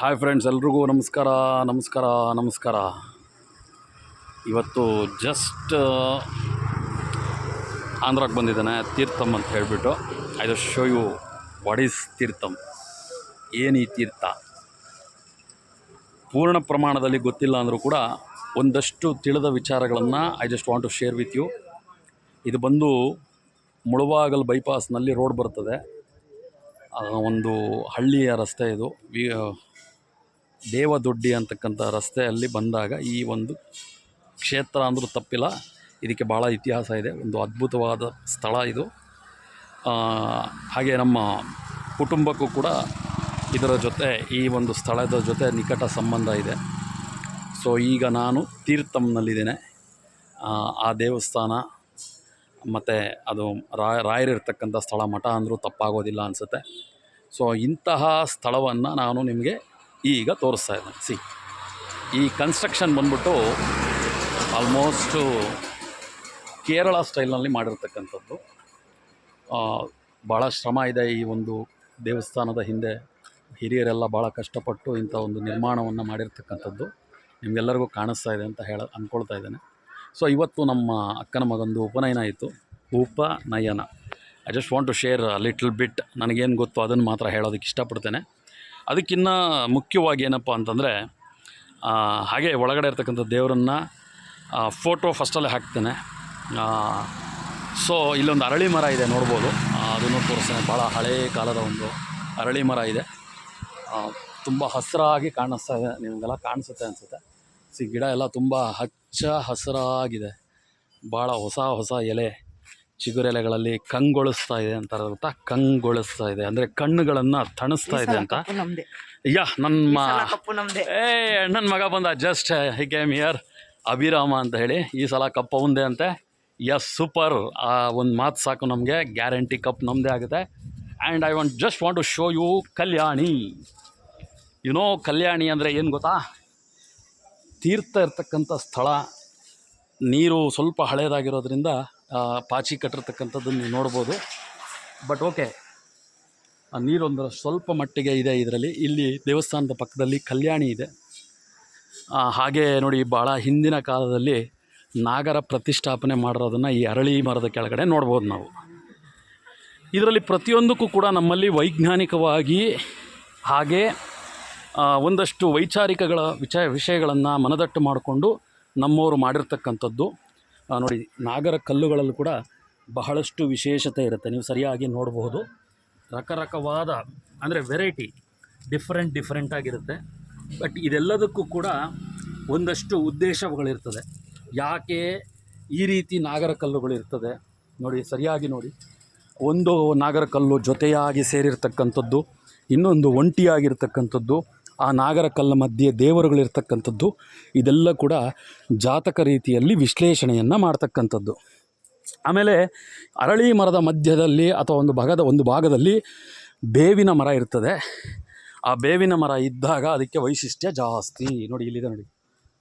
Hi friends, ಎಲ್ರಿಗೂ ನಮಸ್ಕಾರ ನಮಸ್ಕಾರ ನಮಸ್ಕಾರ. ಇವತ್ತು ಜಸ್ಟ್ ಆಂಧ್ರಕ್ಕೆ ಬಂದಿದ್ದಾನೆ ತೀರ್ಥಮ್ ಅಂತ ಹೇಳಿಬಿಟ್ಟು. I just show you what is teertham ಏನು ಈ ತೀರ್ಥ? ಪೂರ್ಣ ಪ್ರಮಾಣದಲ್ಲಿ ಗೊತ್ತಿಲ್ಲ ಅಂದರೂ ಕೂಡ ಒಂದಷ್ಟು ತಿಳಿದ ವಿಚಾರಗಳನ್ನು I just want to share with you ಇದು ಬಂದು ಮುಳುವಾಗಲ್ ಬೈಪಾಸ್ನಲ್ಲಿ ರೋಡ್ ಬರ್ತದೆ. ಒಂದು ಹಳ್ಳಿಯ ರಸ್ತೆ ಇದು. ವಿ ದೇವದೊಡ್ಡಿ ಅಂತಕ್ಕಂಥ ರಸ್ತೆಯಲ್ಲಿ ಬಂದಾಗ ಈ ಒಂದು ಕ್ಷೇತ್ರ ಅಂದರೂ ತಪ್ಪಿಲ್ಲ. ಇದಕ್ಕೆ ಭಾಳ ಇತಿಹಾಸ ಇದೆ. ಒಂದು ಅದ್ಭುತವಾದ ಸ್ಥಳ ಇದು. ಹಾಗೆ ನಮ್ಮ ಕುಟುಂಬಕ್ಕೂ ಕೂಡ ಇದರ ಜೊತೆ, ಈ ಒಂದು ಸ್ಥಳದ ಜೊತೆ ನಿಕಟ ಸಂಬಂಧ ಇದೆ. ಸೊ ಈಗ ನಾನು ತೀರ್ಥಂನಲ್ಲಿದ್ದೇನೆ. ಆ ದೇವಸ್ಥಾನ, ಮತ್ತು ಅದು ರಾಯ ರಾಯರಿರ್ತಕ್ಕಂಥ ಸ್ಥಳ ಮಠ ಅಂದರೂ ತಪ್ಪಾಗೋದಿಲ್ಲ ಅನಿಸುತ್ತೆ. ಸೊ ಇಂತಹ ಸ್ಥಳವನ್ನು ನಾನು ನಿಮಗೆ ಈಗ ತೋರಿಸ್ತಾ ಇದ್ದಾನೆ ಸಿ ಈ ಕನ್ಸ್ಟ್ರಕ್ಷನ್ ಬಂದ್ಬಿಟ್ಟು ಆಲ್ಮೋಸ್ಟು ಕೇರಳ ಸ್ಟೈಲ್ನಲ್ಲಿ ಮಾಡಿರ್ತಕ್ಕಂಥದ್ದು. ಭಾಳ ಶ್ರಮ ಇದೆ ಈ ಒಂದು ದೇವಸ್ಥಾನದ ಹಿಂದೆ. ಹಿರಿಯರೆಲ್ಲ ಭಾಳ ಕಷ್ಟಪಟ್ಟು ಇಂಥ ಒಂದು ನಿರ್ಮಾಣವನ್ನು ಮಾಡಿರ್ತಕ್ಕಂಥದ್ದು. ನಿಮಗೆಲ್ಲರಿಗೂ ಕಾಣಿಸ್ತಾ ಇದೆ ಅಂತ ಹೇಳ, ಅಂದ್ಕೊಳ್ತಾ ಇದ್ದೇನೆ. ಸೊ ಇವತ್ತು ನಮ್ಮ ಅಕ್ಕನ ಮಗಂದು ಉಪನಯನ ಆಯಿತು. ಉಪನಯನ. I just want to share little bit ನನಗೇನು ಗೊತ್ತು ಅದನ್ನು ಮಾತ್ರ ಹೇಳೋದಕ್ಕೆ ಇಷ್ಟಪಡ್ತೇನೆ. ಅದಕ್ಕಿಂತ ಮುಖ್ಯವಾಗಿ ಏನಪ್ಪ ಅಂತಂದರೆ ಹಾಗೆ ಒಳಗಡೆ ಇರ್ತಕ್ಕಂಥ ದೇವರನ್ನು ಫೋಟೋ ಫಸ್ಟಲ್ಲೇ ಹಾಕ್ತೇನೆ. ಸೊ, ಇಲ್ಲೊಂದು ಅರಳಿ ಮರ ಇದೆ ನೋಡ್ಬೋದು. ಅದನ್ನು ತೋರಿಸ್ತೇನೆ. ಭಾಳ ಹಳೇ ಕಾಲದ ಒಂದು ಅರಳಿ ಮರ ಇದೆ. ತುಂಬ ಹಸಿರಾಗಿ ಕಾಣಿಸ್ತಾ ಇದೆ. ನಿಮಗೆಲ್ಲ ಕಾಣಿಸುತ್ತೆ ಅನಿಸುತ್ತೆ. ಸಿ, ಗಿಡ ಎಲ್ಲ ತುಂಬ ಹಚ್ಚ ಹಸಿರಾಗಿದೆ. ಭಾಳ ಹೊಸ ಹೊಸ ಎಲೆ. ಚಿಗುರೆಲೆಗಳಲ್ಲಿ ಕಂಗೊಳಿಸ್ತಾ ಇದೆ ಅಂತಾರೆ ಗೊತ್ತಾ ಕಂಗೊಳಿಸ್ತಾ ಇದೆ. ಅಂದರೆ ಕಣ್ಣುಗಳನ್ನು ತಣಿಸ್ತಾ ಇದೆ ಅಂತ. ಯಾ ನನ್ನ ಸಲ ಕಪ್ಪು ನಮ್ದೆ. ಏ ನನ್ನ ಮಗ ಬಂದ. Just he came here Abhirama ಅಂತ ಹೇಳಿ. ಈ ಸಲ ಕಪ್ಪ ಅವಂದೇ ಅಂತೆ. ಎಸ್ ಸೂಪರ್ ಆ ಒಂದು ಮಾತು ಸಾಕು ನಮಗೆ. ಗ್ಯಾರಂಟಿ ಕಪ್ ನಮ್ಮದೇ ಆಗುತ್ತೆ. And I want just want to show you kalyani. You know ಕಲ್ಯಾಣಿ ಅಂದರೆ ಏನು ಗೊತ್ತಾ? ತೀರ್ಥ ಇರ್ತಕ್ಕಂಥ ಸ್ಥಳ. ನೀರು ಸ್ವಲ್ಪ ಹಳೇದಾಗಿರೋದ್ರಿಂದ ಆ, ಪಾಚಿ ಕಟ್ಟಿರ್ತಕ್ಕಂಥದ್ದನ್ನು ನೀವು ನೋಡ್ಬೋದು. ಬಟ್ ಓಕೆ ಆ ನೀರೊಂದರ ಸ್ವಲ್ಪ ಮಟ್ಟಿಗೆ ಇದೆ ಇದರಲ್ಲಿ. ಇಲ್ಲಿ ದೇವಸ್ಥಾನದ ಪಕ್ಕದಲ್ಲಿ ಕಲ್ಯಾಣಿ ಇದೆ. ಹಾಗೆ ನೋಡಿ ಭಾಳ ಹಿಂದಿನ ಕಾಲದಲ್ಲಿ ನಾಗರ ಪ್ರತಿಷ್ಠಾಪನೆ ಮಾಡಿರೋದನ್ನು ಈ ಅರಳಿ ಮರದ ಕೆಳಗಡೆ ನೋಡ್ಬೋದು ನಾವು. ಇದರಲ್ಲಿ ಪ್ರತಿಯೊಂದಕ್ಕೂ ಕೂಡ ನಮ್ಮಲ್ಲಿ ವೈಜ್ಞಾನಿಕವಾಗಿ ಹಾಗೆ ಒಂದಷ್ಟು ವೈಚಾರಿಕಗಳ ವಿಚ ವಿಷಯಗಳನ್ನು ಮನದಟ್ಟು ಮಾಡಿಕೊಂಡು ನಮ್ಮವರು ಮಾಡಿರ್ತಕ್ಕಂಥದ್ದು. ನೋಡಿ, ನಾಗರ ಕಲ್ಲುಗಳಲ್ಲೂ ಕೂಡ ಬಹಳಷ್ಟು ವಿಶೇಷತೆ ಇರುತ್ತೆ. ನೀವು ಸರಿಯಾಗಿ ನೋಡಬಹುದು. ರಕರಕವಾದ, ಅಂದರೆ ವೆರೈಟಿ ಡಿಫ್ರೆಂಟ್ ಡಿಫ್ರೆಂಟಾಗಿರುತ್ತೆ ಬಟ್ ಇದೆಲ್ಲದಕ್ಕೂ ಕೂಡ ಒಂದಷ್ಟು ಉದ್ದೇಶಗಳಿರ್ತದೆ. ಯಾಕೆ ಈ ರೀತಿ ನಾಗರ ಕಲ್ಲುಗಳಿರ್ತದೆ? ನೋಡಿ, ಸರಿಯಾಗಿ ನೋಡಿ. ಒಂದು ನಾಗರ ಕಲ್ಲು ಜೊತೆಯಾಗಿ ಸೇರಿರ್ತಕ್ಕಂಥದ್ದು, ಇನ್ನೊಂದು ಒಂಟಿಯಾಗಿರ್ತಕ್ಕಂಥದ್ದು ಆ ನಾಗರಕಲ್ಲ ಮಧ್ಯೆ ದೇವರುಗಳಿರ್ತಕ್ಕಂಥದ್ದು, ಇದೆಲ್ಲ ಕೂಡ ಜಾತಕ ರೀತಿಯಲ್ಲಿ ವಿಶ್ಲೇಷಣೆಯನ್ನು ಮಾಡ್ತಕ್ಕಂಥದ್ದು. ಆಮೇಲೆ ಅರಳಿ ಮರದ ಮಧ್ಯದಲ್ಲಿ ಅಥವಾ ಒಂದು ಭಾಗದ, ಒಂದು ಭಾಗದಲ್ಲಿ ಬೇವಿನ ಮರ ಇರ್ತದೆ. ಆ ಬೇವಿನ ಮರ ಇದ್ದಾಗ ಅದಕ್ಕೆ ವೈಶಿಷ್ಟ್ಯ ಜಾಸ್ತಿ. ನೋಡಿ, ಇಲ್ಲಿದೆ ನೋಡಿ,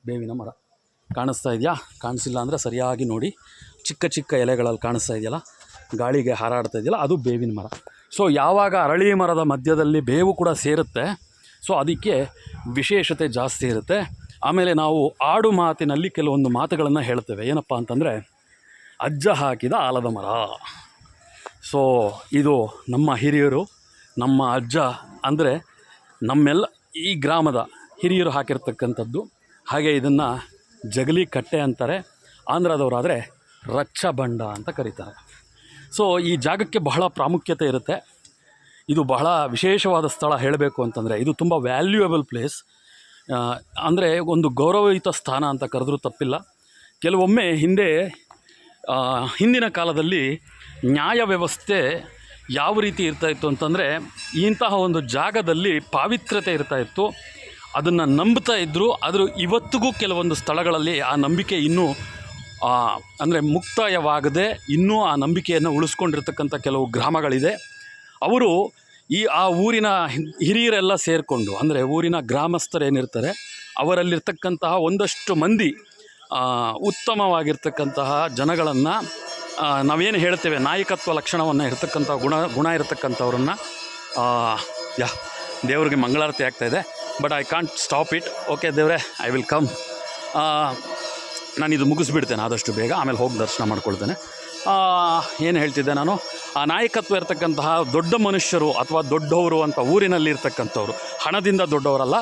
ಬೇವಿನ ಮರ. ಕಾಣಿಸ್ತಾ ಇದೆಯಾ? ಕಾಣಿಸಿಲ್ಲ ಅಂದರೆ ಸರಿಯಾಗಿ ನೋಡಿ. ಚಿಕ್ಕ ಚಿಕ್ಕ ಎಲೆಗಳಲ್ಲಿ ಕಾಣಿಸ್ತಾ ಇದೆಯಲ್ಲ, ಗಾಳಿಗೆ ಹಾರಾಡ್ತಾ ಇದೆಯಲ್ಲ, ಅದು ಬೇವಿನ ಮರ. ಸೊ ಯಾವಾಗ ಅರಳಿ ಮರದ ಮಧ್ಯದಲ್ಲಿ ಬೇವು ಕೂಡ ಸೇರುತ್ತೆ ಸೊ ಅದಕ್ಕೆ ವಿಶೇಷತೆ ಜಾಸ್ತಿ ಇರುತ್ತೆ. ಆಮೇಲೆ ನಾವು ಆಡು ಮಾತಿನಲ್ಲಿ ಕೆಲವೊಂದು ಮಾತುಗಳನ್ನು ಹೇಳ್ತೇವೆ. ಏನಪ್ಪ ಅಂತಂದರೆ, ಅಜ್ಜ ಹಾಕಿದ ಆಲದ ಮರ. ಸೊ ಇದು ನಮ್ಮ ಹಿರಿಯರು, ನಮ್ಮ ಅಜ್ಜ ಅಂದರೆ ನಮ್ಮೆಲ್ಲ ಈ ಗ್ರಾಮದ ಹಿರಿಯರು ಹಾಕಿರ್ತಕ್ಕಂಥದ್ದು. ಹಾಗೆ ಇದನ್ನು ಜಗಲಿ ಕಟ್ಟೆ ಅಂತಾರೆ. ಆಂಧ್ರದವರಾದರೆ ರಕ್ಷಬಂಡ ಬಂಡ ಅಂತ ಕರೀತಾರೆ. ಸೊ ಈ ಜಾಗಕ್ಕೆ ಬಹಳ ಪ್ರಾಮುಖ್ಯತೆ ಇರುತ್ತೆ. ಇದು ಬಹಳ ವಿಶೇಷವಾದ ಸ್ಥಳ ಹೇಳಬೇಕು ಅಂತಂದರೆ ಇದು ತುಂಬ ವ್ಯಾಲ್ಯೂಯಬಲ್ ಪ್ಲೇಸ್ ಅಂದರೆ ಒಂದು ಗೌರವಯುತ ಸ್ಥಾನ ಅಂತ ಕರೆದ್ರೂ ತಪ್ಪಿಲ್ಲ. ಕೆಲವೊಮ್ಮೆ ಹಿಂದೆ ಹಿಂದಿನ ಕಾಲದಲ್ಲಿ ನ್ಯಾಯ ವ್ಯವಸ್ಥೆ ಯಾವ ರೀತಿ ಇರ್ತಾ ಇತ್ತು ಅಂತಂದರೆ ಇಂತಹ ಒಂದು ಜಾಗದಲ್ಲಿ ಪಾವಿತ್ರ್ಯತೆ ಇರ್ತಾ ಇತ್ತು. ಅದನ್ನು ನಂಬ್ತಾ ಇದ್ದರು ಆದರೂ ಇವತ್ತಿಗೂ ಕೆಲವೊಂದು ಸ್ಥಳಗಳಲ್ಲಿ ಆ ನಂಬಿಕೆ ಇನ್ನೂ ಅಂದರೆ ಮುಕ್ತಾಯವಾಗದೆ ಇನ್ನೂ ಆ ನಂಬಿಕೆಯನ್ನು ಉಳಿಸ್ಕೊಂಡಿರ್ತಕ್ಕಂಥ ಕೆಲವು ಗ್ರಾಮಗಳಿದೆ. ಅವರು ಈ, ಆ ಊರಿನ ಹಿರಿಯರೆಲ್ಲ ಸೇರಿಕೊಂಡು, ಅಂದರೆ ಊರಿನ ಗ್ರಾಮಸ್ಥರೇನಿರ್ತಾರೆ ಅವರಲ್ಲಿರ್ತಕ್ಕಂತಹ ಒಂದಷ್ಟು ಮಂದಿ ಉತ್ತಮವಾಗಿರ್ತಕ್ಕಂತಹ ಜನಗಳನ್ನು ನಾವೇನು ಹೇಳ್ತೇವೆ, ನಾಯಕತ್ವ ಲಕ್ಷಣವನ್ನು ಇರ್ತಕ್ಕಂಥ ಗುಣ ಗುಣ ಇರತಕ್ಕಂಥವ್ರನ್ನ ಯಾ, ದೇವ್ರಿಗೆ ಮಂಗಳಾರತಿ ಆಗ್ತಾಯಿದೆ but I can't stop it okay ದೇವ್ರೆ ಐ ವಿಲ್ ಕಮ್ ನಾನು ಇದು ಮುಗಿಸ್ಬಿಡ್ತೇನೆ ಆದಷ್ಟು ಬೇಗ, ಆಮೇಲೆ ಹೋಗಿ ದರ್ಶನ ಮಾಡ್ಕೊಳ್ತೇನೆ. ಏನು ಹೇಳ್ತಿದ್ದೆ ನಾನು? ಆ ನಾಯಕತ್ವ ಇರ್ತಕ್ಕಂತಹ ದೊಡ್ಡ ಮನುಷ್ಯರು ಅಥವಾ ದೊಡ್ಡವರು ಅಂತ ಊರಿನಲ್ಲಿ ಇರ್ತಕ್ಕಂಥವ್ರು, ಹಣದಿಂದ ದೊಡ್ಡವರಲ್ಲ,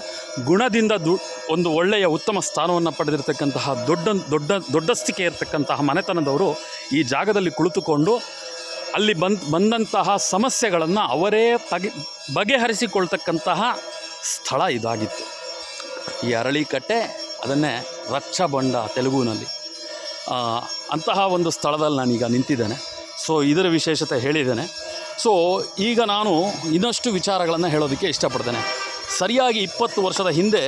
ಗುಣದಿಂದ ದು, ಒಂದು ಒಳ್ಳೆಯ ಉತ್ತಮ ಸ್ಥಾನವನ್ನು ಪಡೆದಿರ್ತಕ್ಕಂತಹ ದೊಡ್ಡ ದೊಡ್ಡ, ದೊಡ್ಡಸ್ತಿಕೆ ಇರತಕ್ಕಂತಹ ಮನೆತನದವರು ಈ ಜಾಗದಲ್ಲಿ ಕುಳಿತುಕೊಂಡು ಅಲ್ಲಿ ಬಂದ್, ಬಂದಂತಹ ಸಮಸ್ಯೆಗಳನ್ನು ಅವರೇ ತಗೆ, ಬಗೆಹರಿಸಿಕೊಳ್ತಕ್ಕಂತಹ ಸ್ಥಳ ಇದಾಗಿತ್ತು. ಈ ಅರಳಿಕಟ್ಟೆ ಅದನ್ನೇ ರಚ್ಚಬಂಡ ತೆಲುಗುನಲ್ಲಿ. ಅಂತಹ ಒಂದು ಸ್ಥಳದಲ್ಲಿ ನಾನೀಗ ನಿಂತಿದ್ದೇನೆ. ಸೊ ಇದರ ವಿಶೇಷತೆ ಹೇಳಿದ್ದೇನೆ. ಸೊ ಈಗ ನಾನು ಇನ್ನಷ್ಟು ವಿಚಾರಗಳನ್ನು ಹೇಳೋದಕ್ಕೆ ಇಷ್ಟಪಡ್ತೇನೆ. ಸರಿಯಾಗಿ ಇಪ್ಪತ್ತು ವರ್ಷದ ಹಿಂದೆ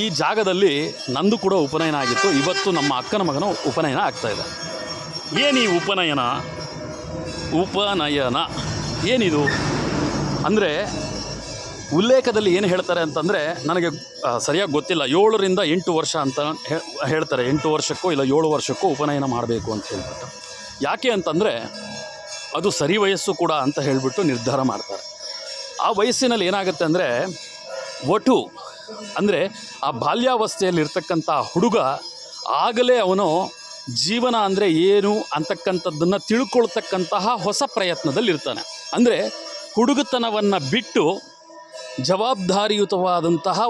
ಈ ಜಾಗದಲ್ಲಿ ನಂದು ಕೂಡ ಉಪನಯನ ಆಗಿತ್ತು. ಇವತ್ತು ನಮ್ಮ ಅಕ್ಕನ ಮಗನ ಉಪನಯನ ಆಗ್ತಾಯಿದೆ ಏನು ಈ ಉಪನಯನ? ಉಪನಯನ ಏನಿದು? ಅಂದರೆ ಉಲ್ಲೇಖದಲ್ಲಿ ಏನು ಹೇಳ್ತಾರೆ ಅಂತಂದರೆ, ನನಗೆ ಸರಿಯಾಗಿ ಗೊತ್ತಿಲ್ಲ. ಏಳರಿಂದ ಎಂಟು ವರ್ಷ ಅಂತ ಹೇಳ್ತಾರೆ. ಎಂಟು ವರ್ಷಕ್ಕೋ ಇಲ್ಲ, ಏಳು ವರ್ಷಕ್ಕೋ ಉಪನಯನ ಮಾಡಬೇಕು ಅಂತ ಹೇಳ್ಬಿಟ್ಟು. ಯಾಕೆ ಅಂತಂದರೆ, ಅದು ಸರಿ ವಯಸ್ಸು ಕೂಡ ಅಂತ ಹೇಳಿಬಿಟ್ಟು ನಿರ್ಧಾರ ಮಾಡ್ತಾರೆ. ಆ ವಯಸ್ಸಿನಲ್ಲಿ ಏನಾಗುತ್ತೆ ಅಂದರೆ ವಟು ಅಂದರೆ ಆ ಬಾಲ್ಯಾವಸ್ಥೆಯಲ್ಲಿರ್ತಕ್ಕಂಥ ಹುಡುಗ ಆಗಲೇ ಅವನು ಜೀವನ ಅಂದರೆ ಏನು ಅಂತಕ್ಕಂಥದ್ದನ್ನು ತಿಳ್ಕೊಳ್ತಕ್ಕಂತಹ ಹೊಸ ಪ್ರಯತ್ನದಲ್ಲಿರ್ತಾನೆ. ಅಂದರೆ ಹುಡುಗತನವನ್ನು ಬಿಟ್ಟು ಜವಾಬ್ದಾರಿಯುತವಾದಂತಹ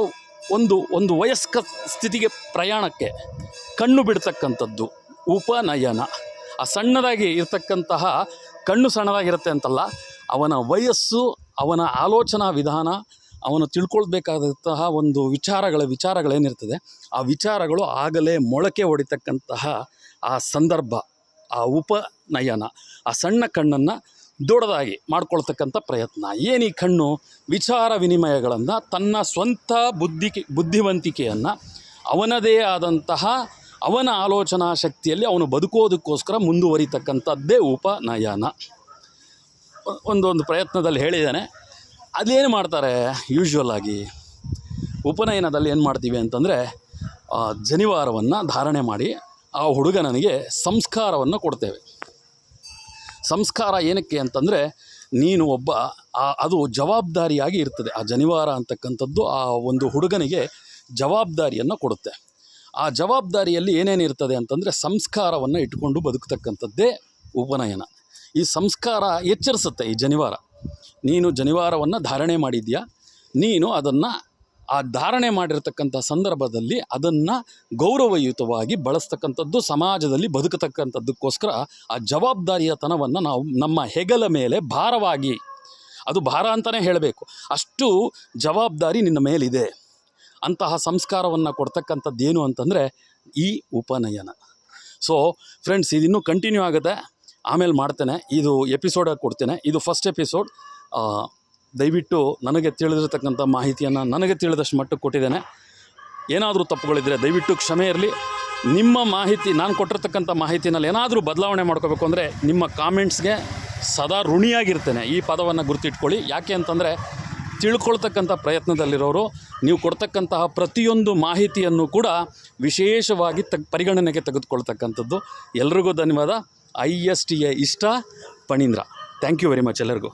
ಒಂದು ಒಂದು ವಯಸ್ಕ ಸ್ಥಿತಿಗೆ ಪ್ರಯಾಣಕ್ಕೆ ಕಣ್ಣು ಬಿಡ್ತಕ್ಕಂಥದ್ದು ಉಪನಯನ. ಆ ಸಣ್ಣದಾಗಿ ಇರತಕ್ಕಂತಹ ಕಣ್ಣು ಸಣ್ಣದಾಗಿರುತ್ತೆ ಅಂತಲ್ಲ, ಅವನ ವಯಸ್ಸು, ಅವನ ಆಲೋಚನಾ ವಿಧಾನ, ಅವನು ತಿಳ್ಕೊಳ್ಬೇಕಾದಂತಹ ಒಂದು ವಿಚಾರಗಳ ವಿಚಾರಗಳೇನಿರ್ತದೆ, ಆ ವಿಚಾರಗಳು ಆಗಲೇ ಮೊಳಕೆ ಹೊಡಿತಕ್ಕಂತಹ ಆ ಸಂದರ್ಭ, ಆ ಉಪನಯನ. ಆ ಸಣ್ಣ ಕಣ್ಣನ್ನು ದೊಡ್ಡದಾಗಿ ಮಾಡ್ಕೊಳ್ತಕ್ಕಂಥ ಪ್ರಯತ್ನ. ಏನು ಈ ಕಣ್ಣು? ವಿಚಾರ ವಿನಿಮಯಗಳನ್ನು, ತನ್ನ ಸ್ವಂತ ಬುದ್ಧಿ ಬುದ್ಧಿವಂತಿಕೆಯನ್ನು, ಅವನದೇ ಆದಂತಹ ಅವನ ಆಲೋಚನಾ ಶಕ್ತಿಯಲ್ಲಿ ಅವನು ಬದುಕೋದಕ್ಕೋಸ್ಕರ ಮುಂದುವರಿತಕ್ಕಂಥದ್ದೇ ಉಪನಯನ. ಒಂದೊಂದು ಪ್ರಯತ್ನದಲ್ಲಿ ಹೇಳಿದ್ದಾನೆ. ಅದೇನು ಮಾಡ್ತಾರೆ? ಯೂಶ್ವಲ್ ಆಗಿ ಉಪನಯನದಲ್ಲಿ ಏನು ಮಾಡ್ತೀವಿ ಅಂತಂದರೆ ಜನಿವಾರವನ್ನು ಧಾರಣೆ ಮಾಡಿ ಆ ಹುಡುಗನಿಗೆ ಸಂಸ್ಕಾರವನ್ನು ಕೊಡ್ತೇವೆ. ಸಂಸ್ಕಾರ ಏನಕ್ಕೆ ಅಂತಂದರೆ ನೀನು ಒಬ್ಬ ಅದು ಜವಾಬ್ದಾರಿಯಾಗಿ ಇರ್ತದೆ. ಆ ಜನಿವಾರ ಅಂತಕ್ಕಂಥದ್ದು ಆ ಒಂದು ಹುಡುಗನಿಗೆ ಜವಾಬ್ದಾರಿಯನ್ನು ಕೊಡುತ್ತೆ. ಆ ಜವಾಬ್ದಾರಿಯಲ್ಲಿ ಏನೇನಿರ್ತದೆ ಅಂತಂದರೆ ಸಂಸ್ಕಾರವನ್ನು ಇಟ್ಕೊಂಡು ಬದುಕ್ತಕ್ಕಂಥದ್ದೇ ಉಪನಯನ. ಈ ಸಂಸ್ಕಾರ ಎಚ್ಚರಿಸುತ್ತೆ ಈ ಜನಿವಾರ. ನೀನು ಜನಿವಾರವನ್ನು ಧಾರಣೆ ಮಾಡಿದ್ಯಾ? ನೀನು ಅದನ್ನು ಆ ಧಾರಣೆ ಮಾಡಿರ್ತಕ್ಕಂಥ ಸಂದರ್ಭದಲ್ಲಿ ಅದನ್ನು ಗೌರವಯುತವಾಗಿ ಬಳಸ್ತಕ್ಕಂಥದ್ದು, ಸಮಾಜದಲ್ಲಿ ಬದುಕತಕ್ಕಂಥದ್ದಕ್ಕೋಸ್ಕರ ಆ ಜವಾಬ್ದಾರಿಯತನವನ್ನು ನಾವು ನಮ್ಮ ಹೆಗಲ ಮೇಲೆ ಭಾರವಾಗಿ, ಅದು ಭಾರ ಅಂತಲೇ ಹೇಳಬೇಕು, ಅಷ್ಟು ಜವಾಬ್ದಾರಿ ನಿನ್ನ ಮೇಲಿದೆ. ಅಂತಹ ಸಂಸ್ಕಾರವನ್ನು ಕೊಡ್ತಕ್ಕಂಥದ್ದೇನು ಅಂತಂದರೆ ಈ ಉಪನಯನ. ಸೊ ಫ್ರೆಂಡ್ಸ್ ಇದು ಇನ್ನೂ ಕಂಟಿನ್ಯೂ ಆಗುತ್ತೆ. ಆಮೇಲೆ ಮಾಡ್ತೇನೆ. ಇದು ಎಪಿಸೋಡಾಗಿ ಕೊಡ್ತೇನೆ. ಇದು ಫಸ್ಟ್ ಎಪಿಸೋಡ್ ದಯವಿಟ್ಟು ನನಗೆ ತಿಳಿದಿರತಕ್ಕಂಥ ಮಾಹಿತಿಯನ್ನು ನನಗೆ ತಿಳಿದಷ್ಟು ಮಟ್ಟಕ್ಕೆ ಕೊಟ್ಟಿದ್ದೇನೆ. ಏನಾದರೂ ತಪ್ಪುಗಳಿದ್ದರೆ ದಯವಿಟ್ಟು ಕ್ಷಮೆ ಇರಲಿ. ನಿಮ್ಮ ಮಾಹಿತಿ, ನಾನು ಕೊಟ್ಟಿರ್ತಕ್ಕಂಥ ಮಾಹಿತಿನಲ್ಲಿ ಏನಾದರೂ ಬದಲಾವಣೆ ಮಾಡ್ಕೋಬೇಕು ಅಂದರೆ ನಿಮ್ಮ ಕಾಮೆಂಟ್ಸ್ಗೆ ಸದಾ ಋಣಿಯಾಗಿರ್ತೇನೆ. ಈ ಪದವನ್ನು ಗುರುತಿಟ್ಕೊಳ್ಳಿ. ಯಾಕೆ ಅಂತಂದರೆ ತಿಳ್ಕೊಳ್ತಕ್ಕಂಥ ಪ್ರಯತ್ನದಲ್ಲಿರೋರು, ನೀವು ಕೊಡ್ತಕ್ಕಂತಹ ಪ್ರತಿಯೊಂದು ಮಾಹಿತಿಯನ್ನು ಕೂಡ ವಿಶೇಷವಾಗಿ ತಗ್, ಪರಿಗಣನೆಗೆ ತೆಗೆದುಕೊಳ್ತಕ್ಕಂಥದ್ದು. ಎಲ್ರಿಗೂ ಧನ್ಯವಾದ. ಐ ಎಸ್ ಟಿ ಎ ಇಷ್ಟ, Phanindra. Thank you very much ಎಲ್ಲರಿಗೂ.